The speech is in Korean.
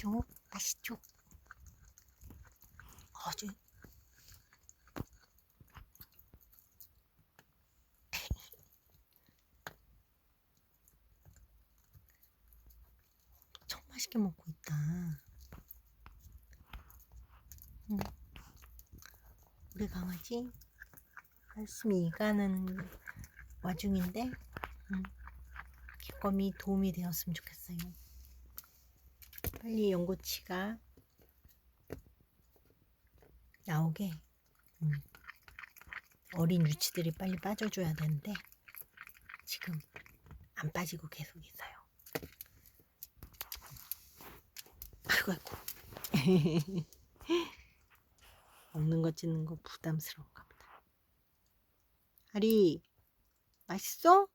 맛있죠? 맛있죠? 아주 엄청 맛있게 먹고 있다. 응. 우리 강아지 열심히 일가는 와중인데 응. 기꺼이 도움이 되었으면 좋겠어요. 빨리 연고치가 나오게 음, 어린 유치들이 빨리 빠져줘야 되는데 지금 안 빠지고 계속 있어요. 아이고 아이고 먹는 거 찢는 거 부담스러운가 보다. 아리 맛있어?